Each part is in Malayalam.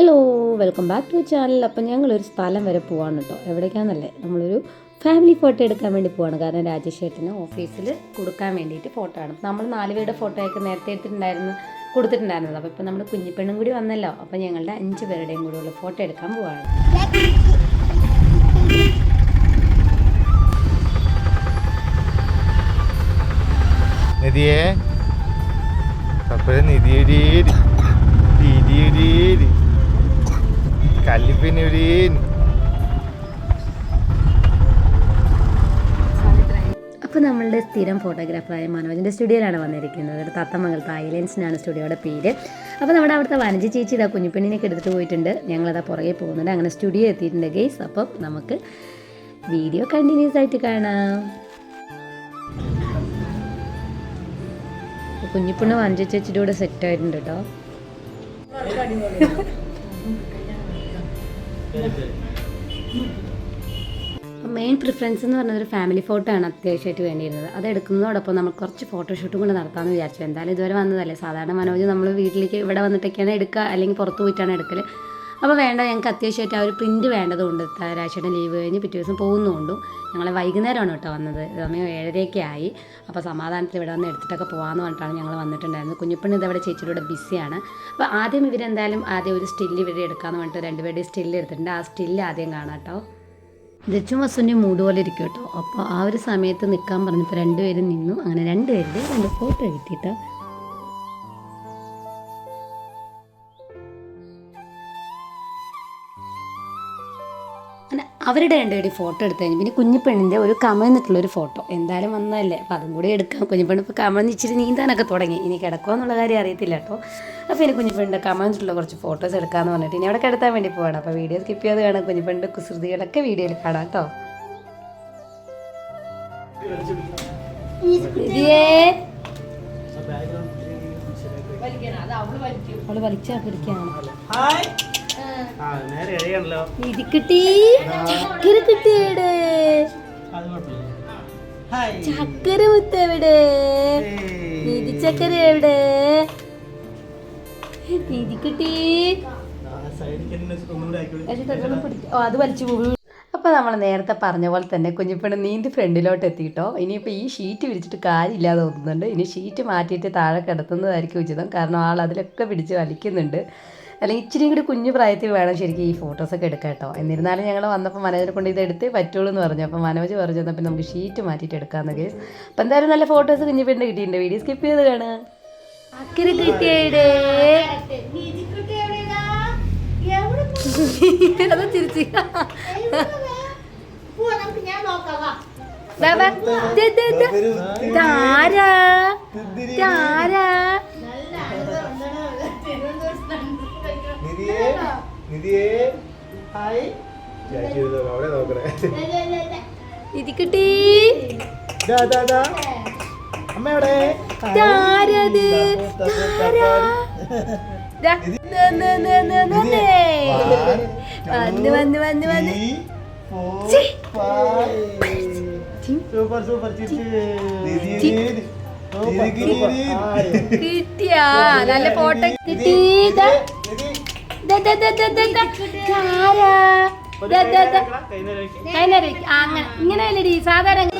Hello welcome back to channel. അപ്പം ഞങ്ങളൊരു സ്ഥലം വരെ പോവാണ് കേട്ടോ എവിടേക്കാണെന്നല്ലേ നമ്മളൊരു ഫാമിലി ഫോട്ടോ എടുക്കാൻ വേണ്ടി പോവാണ്. കാരണം രാജേഷ് ഓഫീസിൽ കൊടുക്കാൻ വേണ്ടിയിട്ട് ഫോട്ടോ ആണ്. നമ്മൾ നാല് പേരുടെ ഫോട്ടോ ഒക്കെ നേരത്തെ എടുത്തിട്ടുണ്ടായിരുന്നു കൊടുത്തിട്ടുണ്ടായിരുന്നത്. അപ്പോൾ ഇപ്പം നമ്മുടെ കുഞ്ഞിപ്പെണ്ണും കൂടി വന്നല്ലോ. അപ്പം ഞങ്ങളുടെ അഞ്ച് പേരുടെയും കൂടെ ഉള്ള ഫോട്ടോ എടുക്കാൻ പോവാണ്. നിധിയേ അപ്പഴേ നിധിയുടേര് കല്ലിപ്പിനുടേര് അപ്പോൾ നമ്മളുടെ സ്ഥിരം ഫോട്ടോഗ്രാഫറായ മനോജിന്റെ സ്റ്റുഡിയോയിലാണ് വന്നിരിക്കുന്നത്. തത്തമംഗൽ ആണ് സ്റ്റുഡിയോയുടെ പേര്. അപ്പോൾ നമ്മുടെ അവിടുത്തെ വനജി ചേച്ചി ഇതാ കുഞ്ഞിപ്പെണ്ണിനെ എടുത്തിട്ട് പോയിട്ടുണ്ട്. ഞങ്ങളതാ പുറകെ പോകുന്നുണ്ട്. അങ്ങനെ സ്റ്റുഡിയോ എത്തിയിട്ടുണ്ട് ഗെയ്സ് അപ്പം നമുക്ക് വീഡിയോ കണ്ടിന്യൂസ് ആയിട്ട് കാണാം. കുഞ്ഞിപ്പെണ്ണ് വനജി ചേച്ചിയുടെ കൂടെ സെറ്റ് ആയിട്ടുണ്ട് കേട്ടോ മെയിൻ പ്രിഫറൻസ് എന്ന് പറഞ്ഞത് ഒരു ഫാമിലി ഫോട്ടോ ആണ് അത്യാവശ്യമായിട്ട് വേണ്ടിയിരുന്നത്. അത് എടുക്കുന്നതോടൊപ്പം നമ്മൾ കുറച്ച് ഫോട്ടോഷൂട്ടും കൂടെ നടത്താമെന്ന് വിചാരിച്ചു. എന്തായാലും ഇതുവരെ വന്നതല്ലേ? സാധാരണ മനോജ് നമ്മൾ വീട്ടിലേക്ക് ഇവിടെ വന്നിട്ടൊക്കെയാണ് എടുക്കുക അല്ലെങ്കിൽ പുറത്ത് പോയിട്ടാണ് എടുക്കൽ അപ്പോൾ വേണ്ട ഞങ്ങൾക്ക് അത്യാവശ്യമായിട്ട് ആ ഒരു പ്രിന്റ് വേണ്ടതുകൊണ്ട് രാശിയുടെ ലീവ് കഴിഞ്ഞ് പിറ്റേ ദിവസം പോകുന്നുകൊണ്ടും ഞങ്ങൾ വൈകുന്നേരമാണ് കേട്ടോ വന്നത്. സമയം ഏഴരയൊക്കെ ആയി. അപ്പോൾ സമാധാനത്തിൽ ഇവിടെ വന്ന് എടുത്തിട്ടൊക്കെ പോകാമെന്ന് പറഞ്ഞിട്ടാണ് ഞങ്ങൾ വന്നിട്ടുണ്ടായിരുന്നത്. കുഞ്ഞിപ്പെണ്ണ് ഇതവിടെ ചേച്ചിയുടെ ബിസിയാണ് അപ്പോൾ ആദ്യം ഇവരെന്തായാലും ആദ്യം ഒരു സ്റ്റില്ല് ഇവിടെ എടുക്കാമെന്ന് പറഞ്ഞിട്ട് രണ്ടുപേരുടെയും സ്റ്റില്ല് എടുത്തിട്ടുണ്ട്. ആ സ്റ്റില്ല് ആദ്യം കാണാം കേട്ടോ. ദച്ചും വസുവിന്റെ മൂട് പോലെ ഇരിക്കും കേട്ടോ. അപ്പോൾ ആ ഒരു സമയത്ത് നിൽക്കാൻ പറഞ്ഞപ്പോൾ രണ്ടുപേരും നിന്നു. അങ്ങനെ രണ്ടുപേരുടെ രണ്ട് ഫോട്ടോ കിട്ടിയിട്ടോ. അവരുടെ രണ്ടുപേരും ഫോട്ടോ എടുത്തു കഴിഞ്ഞ് പിന്നെ കുഞ്ഞിപ്പെണ്ണിന്റെ ഒരു കമന്നിട്ടുള്ള ഒരു ഫോട്ടോ. എന്തായാലും വന്നതല്ലേ. അപ്പോൾ അതും കൂടി എടുക്കാം. കുഞ്ഞിപ്പെണ്ണ് ഇപ്പോൾ കമന്ന് ഇച്ചിരി നീന്താനൊക്കെ തുടങ്ങി. ഇനി കിടക്കുമോ എന്നുള്ള കാര്യം അറിയത്തില്ല കേട്ടോ. അപ്പോൾ ഇനി കുഞ്ഞിപ്പെണ്ണിന്റെ കമഴ്ന്നിട്ടുള്ള കുറച്ച് ഫോട്ടോസ് എടുക്കാമെന്ന് പറഞ്ഞിട്ട് ഇനി അവിടെ കിടത്താൻ വേണ്ടി പോവാണ്. അപ്പോൾ വീഡിയോ സ്കിപ്പ് ചെയ്യാതെ കാണാം കുഞ്ഞിപ്പെണ്ണിന്റെ കുസൃതികളൊക്കെ വീഡിയോയിൽ കാണാം കേട്ടോ. ഇതിയേ അവൾ വലിച്ചാ പിടിക്കാണ് ഇത് കിട്ടി. ചക്കര കിട്ടിയടെ അത് ചക്കര മുത്ത എവിടെ? നിധി ചക്കര എവിടെ? നിധി കിട്ടി. ഓ അത് വലിച്ചു പോകും അപ്പോൾ നമ്മൾ നേരത്തെ പറഞ്ഞ പോലെ തന്നെ കുഞ്ഞിപ്പെണ് നീന്തി ഫ്രണ്ടിലോട്ട് എത്തിയിട്ടോ. ഇനിയിപ്പോൾ ഈ ഷീറ്റ് വിരിച്ചിട്ട് കാര്യമില്ലാതെ തോന്നുന്നുണ്ട് ഇനി ഷീറ്റ് മാറ്റിയിട്ട് താഴെ കിടത്തുന്നതായിരിക്കും ഉചിതം. കാരണം ആൾ അതിലൊക്കെ പിടിച്ച് വലിക്കുന്നുണ്ട്. അല്ലെങ്കിൽ ഇച്ചിരി കൂടി കുഞ്ഞു പ്രായത്തിൽ വേണം ശരിക്കും ഈ ഫോട്ടോസൊക്കെ എടുക്കാം കേട്ടോ എന്നിരുന്നാലും ഞങ്ങൾ വന്നപ്പോൾ മനോജിനെ കൊണ്ട് ഇത് എടുത്തേ പറ്റുള്ളൂ എന്ന് പറഞ്ഞു. അപ്പോൾ മനോജ് പറഞ്ഞു തന്നപ്പോൾ നമുക്ക് ഷീറ്റ് മാറ്റിയിട്ട് എടുക്കാമെന്ന് കേസ് അപ്പോൾ എന്തായാലും നല്ല ഫോട്ടോസ് കുഞ്ഞു പെണ്ണ് കിട്ടിയിട്ടുണ്ട്. വീഡിയോ സ്കിപ്പ് ചെയ്ത് കാണുക. അക്കരെ കിട്ടിയേ അത് ചിരിച്ചു. ഇതാരാ? ഇതാരാ? കിട്ടിയാ. നല്ല ഫോട്ടോ കിട്ടിയതാ അങ്ങനെ ഇങ്ങനെ അല്ലടി സാധാരണ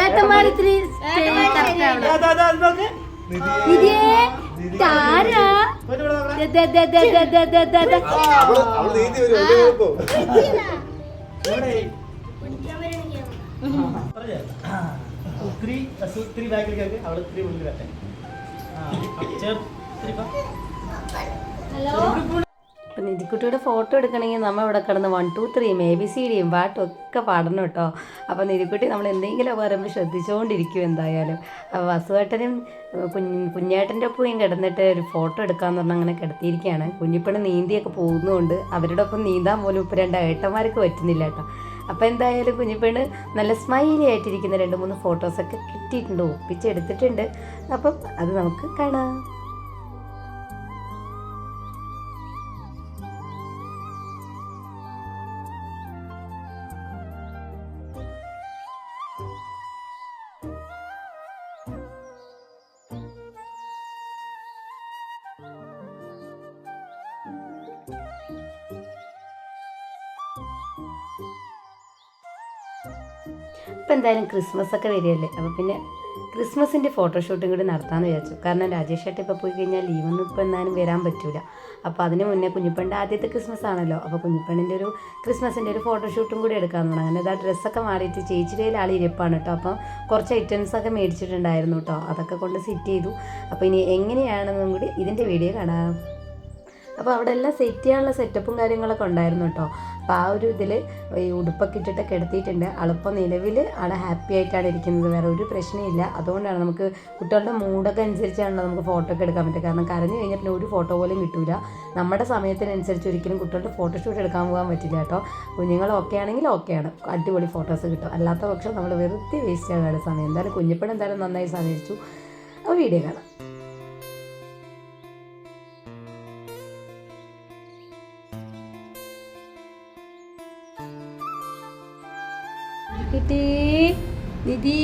ഏട്ടന്മാർ ഇത്തിരി നിധിയേ താരാ പറഞ്ഞേ ഒത്തിരി ബാക്കിൽ കേൾക്ക് അവൾ ഇത്തിരി ഉള്ളിൽ വരട്ടെ. അപ്പൊ നിധിക്കുട്ടിയുടെ ഫോട്ടോ എടുക്കണമെങ്കിൽ നമ്മൾ ഇവിടെ കിടന്ന് വൺ ടു ത്രീയും എ ബി സി ഡിയും പാട്ടും ഒക്കെ പാടണം കേട്ടോ. അപ്പോൾ നിധിക്കുട്ടി നമ്മൾ എന്തെങ്കിലും പറയുമ്പോൾ ശ്രദ്ധിച്ചുകൊണ്ടിരിക്കും എന്തായാലും. അപ്പോൾ വസുവേട്ടനും കുഞ്ഞ് കുഞ്ഞേട്ടന്റെ ഒപ്പം കിടന്നിട്ട് ഒരു ഫോട്ടോ എടുക്കാമെന്ന് പറഞ്ഞാൽ അങ്ങനെ കിടത്തിയിരിക്കുകയാണ്. കുഞ്ഞിപ്പണി നീന്തിയൊക്കെ പോകുന്നതുകൊണ്ട് അവരുടെ ഒപ്പം നീന്താൻ പോലും ഇപ്പോൾ രണ്ട് ഏട്ടന്മാർക്ക് പറ്റുന്നില്ല കേട്ടോ. അപ്പോൾ എന്തായാലും കുഞ്ഞിപ്പെണ് നല്ല സ്മൈലി ആയിട്ടിരിക്കുന്ന രണ്ട് മൂന്ന് ഫോട്ടോസൊക്കെ കിട്ടിയിട്ടുണ്ട് ഒപ്പിച്ചെടുത്തിട്ടുണ്ട് അപ്പം അത് നമുക്ക് കാണാം. അപ്പോൾ എന്തായാലും ക്രിസ്മസ് ഒക്കെ വരികയല്ലേ? അപ്പോൾ പിന്നെ ക്രിസ്മസിന്റെ ഫോട്ടോഷൂട്ടും കൂടി നടത്താമെന്ന് വിചാരിച്ചു. കാരണം രാജേഷ് ഏട്ടൻ ഇപ്പോൾ പോയി കഴിഞ്ഞാൽ ലീവൊന്നും ഇപ്പോൾ എന്നാലും വരാൻ പറ്റില്ല അപ്പോൾ അതിന് മുന്നേ കുഞ്ഞിപ്പണ്ണിന്റെ ആദ്യത്തെ ക്രിസ്മസ് ആണല്ലോ. അപ്പോൾ കുഞ്ഞിപ്പണ്ണിന്റെ ഒരു ക്രിസ്മസിന്റെ ഒരു ഫോട്ടോഷൂട്ടും കൂടി എടുക്കാമെന്ന് പറഞ്ഞു അങ്ങനെ ഇതാ ഡ്രസ്സൊക്കെ മാറിയിട്ട് ചേച്ചിയുടെ ആൾ ഇരിപ്പാണ് കേട്ടോ അപ്പം കുറച്ച് ഐറ്റംസൊക്കെ മേടിച്ചിട്ടുണ്ടായിരുന്നു കേട്ടോ അതൊക്കെ കൊണ്ട് സെറ്റ് ചെയ്തു. അപ്പോൾ ഇനി എങ്ങനെയാണെന്നും കൂടി ഇതിന്റെ വീഡിയോ കാണാം. അപ്പോൾ അവിടെ എല്ലാം സെറ്റ് ചെയ്യാനുള്ള സെറ്റപ്പും കാര്യങ്ങളൊക്കെ ഉണ്ടായിരുന്നു കേട്ടോ അപ്പോൾ ആ ഒരു ഇതിൽ ഈ ഉടുപ്പൊക്കെ ഇട്ടിട്ട് കിടത്തിയിട്ടുണ്ട്. ആളിപ്പോൾ നിലവിൽ ആളെ ഹാപ്പി ആയിട്ടാണ് ഇരിക്കുന്നത്. വേറെ ഒരു പ്രശ്നമില്ല അതുകൊണ്ടാണ് നമുക്ക് കുട്ടികളുടെ മൂഡൊക്കെ അനുസരിച്ചാണല്ലോ നമുക്ക് ഫോട്ടോ ഒക്കെ എടുക്കാൻ പറ്റുക. കാരണം കരഞ്ഞു കഴിഞ്ഞാൽ പിന്നെ ഒരു ഫോട്ടോ പോലും കിട്ടില്ല നമ്മുടെ സമയത്തിനനുസരിച്ച് ഒരിക്കലും കുട്ടികളുടെ ഫോട്ടോഷൂട്ട് എടുക്കാൻ പോകാൻ പറ്റില്ല കേട്ടോ കുഞ്ഞുങ്ങൾ ഓക്കെ ആണെങ്കിൽ ഓക്കെയാണ് അടിപൊളി ഫോട്ടോസ് കിട്ടും. അല്ലാത്ത പക്ഷം നമ്മൾ വെറുതെ വേസ്റ്റ് ആകാനുള്ള സമയം. എന്തായാലും കുഞ്ഞിപ്പഴം എന്തായാലും നന്നായി സഹകരിച്ചു അപ്പോൾ വീഡിയോ കാണാം. കിട്ടി നിധി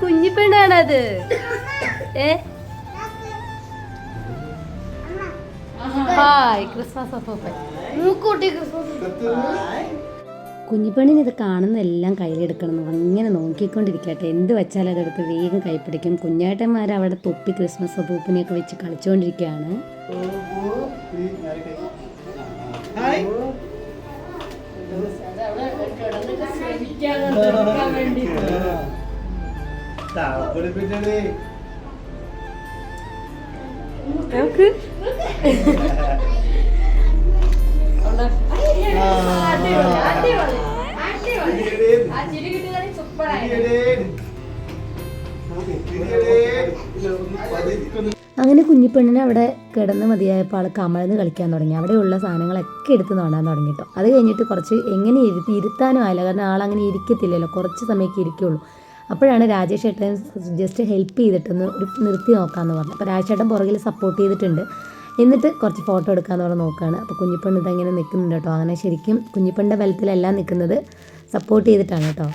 കുഞ്ഞിപ്പെണ്ണാണത് ഏ? ഹായ് ക്രിസ്മസ് അപ്പൂപ്പൻ മൂക്കൂട്ടി ക്രിസ്മസ് കുഞ്ഞിപ്പെണ്ണിന് ഇത് കാണുന്നതെല്ലാം കയ്യിലെടുക്കണം എന്ന് അങ്ങനെ നോക്കിക്കൊണ്ടിരിക്കട്ടെ എന്ത് വെച്ചാലും അതെടുത്ത് വേഗം കൈപ്പിടിക്കും. കുഞ്ഞേട്ടന്മാർ അവിടെ തൊപ്പി ക്രിസ്മസ് പൂപ്പിനെയൊക്കെ വെച്ച് കളിച്ചുകൊണ്ടിരിക്കുകയാണ് നമുക്ക് അങ്ങനെ കുഞ്ഞിപ്പെണ്ണിനെ അവിടെ കിടന്ന് മതിയായപ്പോൾ ആൾ കമഴ്ന്ന് കളിക്കാൻ തുടങ്ങി. അവിടെയുള്ള സാധനങ്ങളൊക്കെ എടുത്ത് നോടാൻ തുടങ്ങി കേട്ടോ അത് കഴിഞ്ഞിട്ട് കുറച്ച് എങ്ങനെ ഇരുത്തി ഇരുത്താനും ആയില്ല. കാരണം ആളങ്ങനെ ഇരിക്കത്തില്ലല്ലോ. കുറച്ച് സമയമൊക്കെ ഇരിക്കുള്ളൂ. അപ്പോഴാണ് രാജേഷ് ഏട്ടൻ ജസ്റ്റ് ഹെൽപ്പ് ചെയ്തിട്ടൊന്ന് ഒരു നിർത്തി നോക്കാമെന്ന് പറഞ്ഞു അപ്പോൾ രാജേഷ് ഏട്ടൻ പുറകിൽ സപ്പോർട്ട് ചെയ്തിട്ടുണ്ട്. എന്നിട്ട് കുറച്ച് ഫോട്ടോ എടുക്കാമെന്ന് പറഞ്ഞ് നോക്കുകയാണ് അപ്പോൾ കുഞ്ഞിപ്പെണ്ണ് ഇതങ്ങനെ നിൽക്കുന്നുണ്ട് കേട്ടോ അങ്ങനെ ശരിക്കും കുഞ്ഞിപ്പെണ്ണിന്റെ ബലത്തിലല്ല നിൽക്കുന്നത്. സപ്പോർട്ട് ചെയ്തിട്ടാണ് കേട്ടോ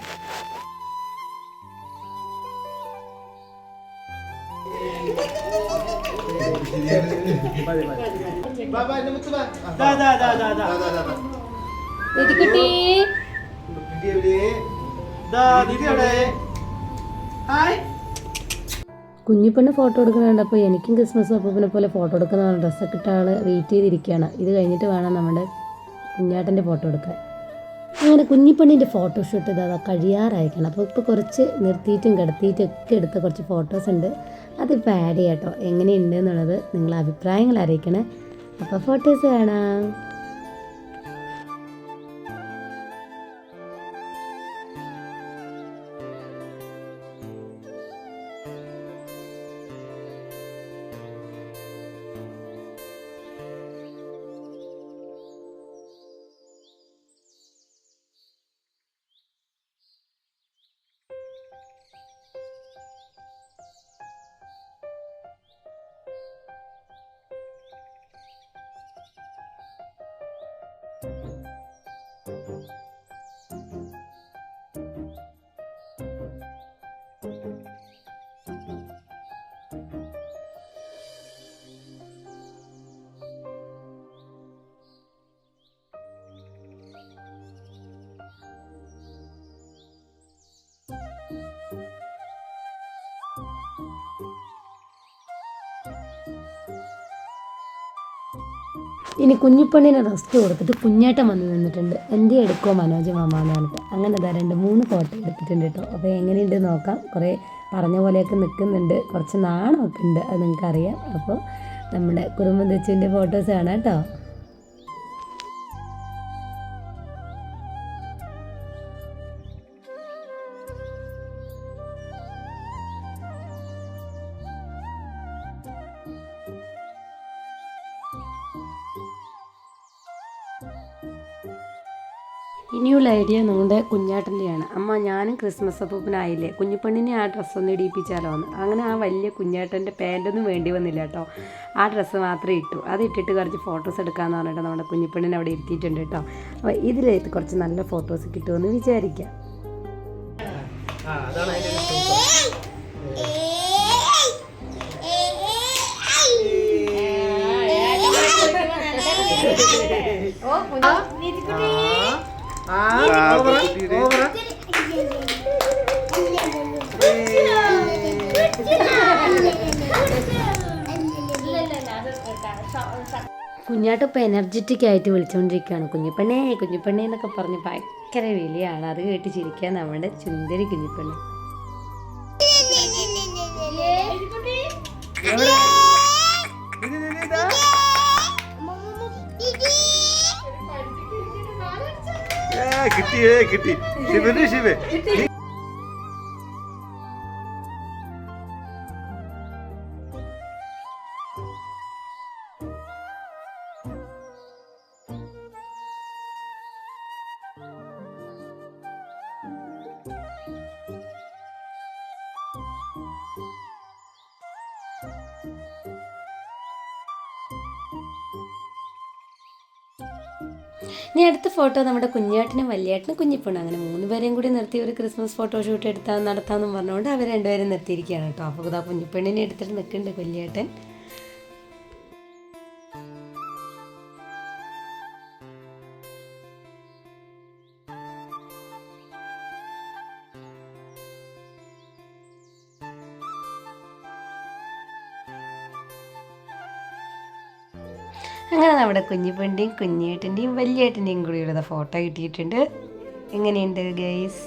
കുഞ്ഞിപ്പെണ്ണ് ഫോട്ടോ എടുക്കുന്നുണ്ട്. അപ്പോൾ എനിക്കും ക്രിസ്മസ് അപ്പൂപ്പിനെ പോലെ ഫോട്ടോ എടുക്കുന്ന ഡ്രസ്സൊക്കെ ഇട്ട ആൾ വെയിറ്റ് ചെയ്തിരിക്കുകയാണ്. ഇത് കഴിഞ്ഞിട്ട് വേണം നമ്മുടെ കുഞ്ഞാട്ടന്റെ ഫോട്ടോ എടുക്കാൻ. അങ്ങനെ കുഞ്ഞിപ്പണ്ണിന്റെ ഫോട്ടോഷൂട്ട് ഇതാ കഴിയാറായിരിക്കണം അപ്പോൾ ഇപ്പോൾ കുറച്ച് നിർത്തിയിട്ടും കിടത്തിയിട്ടും ഒക്കെ എടുത്ത കുറച്ച് ഫോട്ടോസ് ഉണ്ട്. അതിപ്പോൾ ആഡ് ചെയ്യാം കേട്ടോ. എങ്ങനെയുണ്ട് എന്നുള്ളത് നിങ്ങളെ അഭിപ്രായങ്ങൾ അറിയിക്കണേ. അപ്പോൾ ഫോട്ടോസ് കാണാം. ഇനി കുഞ്ഞിപ്പണ്ണിനെ റെസ്റ്റ് കൊടുത്തിട്ട് കുഞ്ഞേട്ടൻ വന്ന് നിന്നിട്ടുണ്ട്. എന്റെ എടുക്കോ മനോജ് മാമ എന്ന് പറഞ്ഞിട്ട്. അങ്ങനെ ഇതാ രണ്ട് മൂന്ന് ഫോട്ടോ എടുത്തിട്ടുണ്ട് കേട്ടോ. അപ്പോൾ എങ്ങനെയുണ്ട് നോക്കാം. കുറേ പറഞ്ഞ പോലെയൊക്കെ നിൽക്കുന്നുണ്ട്. കുറച്ച് നാണമൊക്കെ ഉണ്ട് അത് നിങ്ങൾക്കറിയാം. അപ്പോൾ നമ്മുടെ കുടുംബം ഫോട്ടോസ് കാണാം കേട്ടോ. ഇനിയുള്ള ഐഡിയ നമ്മുടെ കുഞ്ഞാട്ടന്റെയാണ് അമ്മ ഞാനും ക്രിസ്മസ് അപ്പൂപ്പനായില്ലേ കുഞ്ഞിപ്പെണ്ണിനെ ആ ഡ്രസ്സ് ഒന്ന് ഇടിയിപ്പിച്ചാലോ എന്ന് അങ്ങനെ ആ വലിയ കുഞ്ഞാട്ടന്റെ പാന്റൊന്നും വേണ്ടി വന്നില്ല കേട്ടോ ആ ഡ്രസ്സ് മാത്രമേ ഇട്ടു അത് ഇട്ടിട്ട് കുറച്ച് ഫോട്ടോസ് എടുക്കാമെന്ന് പറഞ്ഞിട്ട് നമ്മുടെ കുഞ്ഞിപ്പെണ്ണിനെ അവിടെ ഇരുത്തിയിട്ടുണ്ട് കേട്ടോ അപ്പോൾ ഇതിൽ കുറച്ച് നല്ല ഫോട്ടോസ് കിട്ടുമെന്ന് വിചാരിക്കാം ആ കുഞ്ഞാട്ട് ഇപ്പോൾ എനർജറ്റിക് ആയിട്ട് വിളിച്ചുകൊണ്ടിരിക്കുകയാണ് കുഞ്ഞിപ്പെണ്ണേ കുഞ്ഞിപ്പെണ്ണേ എന്നൊക്കെ പറഞ്ഞ് ഭയങ്കര വിളിയാണ്. അത് കേട്ട് ചിരിക്കാൻ നമ്മുടെ ചുന്ദരി കുഞ്ഞിപ്പെണ്ണ് ഏ, കിട്ടി. ഏ, കിട്ടി. ശിവന് ശിവ ഇനി അടുത്ത ഫോട്ടോ നമ്മുടെ കുഞ്ഞേട്ടനും വലിയേട്ടനും കുഞ്ഞിപ്പണ്ണും. അങ്ങനെ മൂന്ന് പേരെയും കൂടി നിർത്തി ഒരു ക്രിസ്മസ് ഫോട്ടോ ഷൂട്ട് എടുത്താൽ നടത്താമെന്നും പറഞ്ഞുകൊണ്ട് അവർ രണ്ടുപേരും നിർത്തിയിരിക്കുകയാണ് കേട്ടോ. അപ്പോൾ ഇതാ കുഞ്ഞിപ്പെണ്ണിനെ എടുത്തിട്ട് നിൽക്കുന്നുണ്ട് വലിയേട്ടൻ. അങ്ങനെ നമ്മുടെ കുഞ്ഞിപ്പണ്ടിയും കുഞ്ഞേട്ടന്റെയും വലിയേട്ടന്റെയും കൂടിയുള്ള ഫോട്ടോ കിട്ടിയിട്ടുണ്ട്. എങ്ങനെയുണ്ട് ഗൈസ്?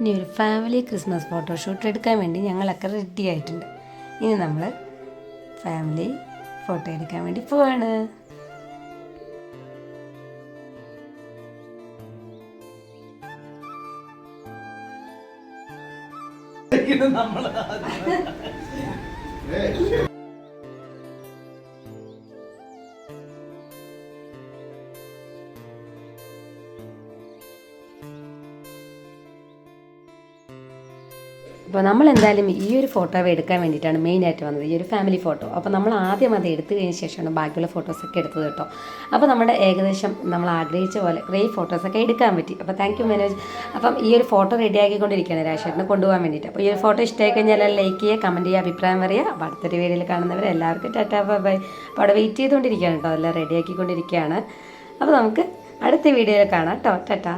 ഇനി ഒരു ഫാമിലി ക്രിസ്മസ് ഫോട്ടോഷൂട്ട് എടുക്കാൻ വേണ്ടി ഞങ്ങളൊക്കെ റെഡി ആയിട്ടുണ്ട്. ഇനി നമ്മൾ ഫാമിലി ഫോട്ടോ എടുക്കാൻ വേണ്ടി പോവാണ്. നമ്മൾ അപ്പോൾ നമ്മൾ എന്തായാലും ഈ ഒരു ഫോട്ടോ എടുക്കാൻ വേണ്ടിയിട്ടാണ് മെയിനായിട്ട് വന്നത്. ഈ ഒരു ഫാമിലി ഫോട്ടോ അപ്പോൾ നമ്മൾ ആദ്യം അത് എടുത്തു കഴിഞ്ഞ ശേഷമാണ് ബാക്കിയുള്ള ഫോട്ടോസൊക്കെ എടുത്തത് കേട്ടോ. അപ്പോൾ നമ്മുടെ ഏകദേശം നമ്മൾ ആഗ്രഹിച്ച പോലെ കുറേ ഫോട്ടോസൊക്കെ എടുക്കാൻ പറ്റി. അപ്പോൾ താങ്ക് യു മനോജ്. അപ്പം ഈ ഒരു ഫോട്ടോ റെഡി ആക്കിക്കൊണ്ടിരിക്കുകയാണ് രാജേട്ടനെ കൊണ്ടുപോകാൻ വേണ്ടിയിട്ട്. അപ്പോൾ ഈ ഒരു ഫോട്ടോ ഇഷ്ടമായി കഴിഞ്ഞാൽ ലൈക്ക് ചെയ്യുക കമന്റ് ചെയ്യുക അഭിപ്രായം പറയുക. അപ്പോൾ അടുത്തൊരു വീഡിയോയിൽ കാണുന്നവർ എല്ലാവർക്കും ടാറ്റാ ബൈ ബൈ. അപ്പോൾ അവിടെ വെയിറ്റ് ചെയ്തുകൊണ്ടിരിക്കുകയാണ് കേട്ടോ. എല്ലാം റെഡി ആക്കിക്കൊണ്ടിരിക്കുകയാണ്. അപ്പോൾ നമുക്ക് അടുത്ത വീഡിയോയിൽ കാണാം കേട്ടോ. ടാറ്റാ.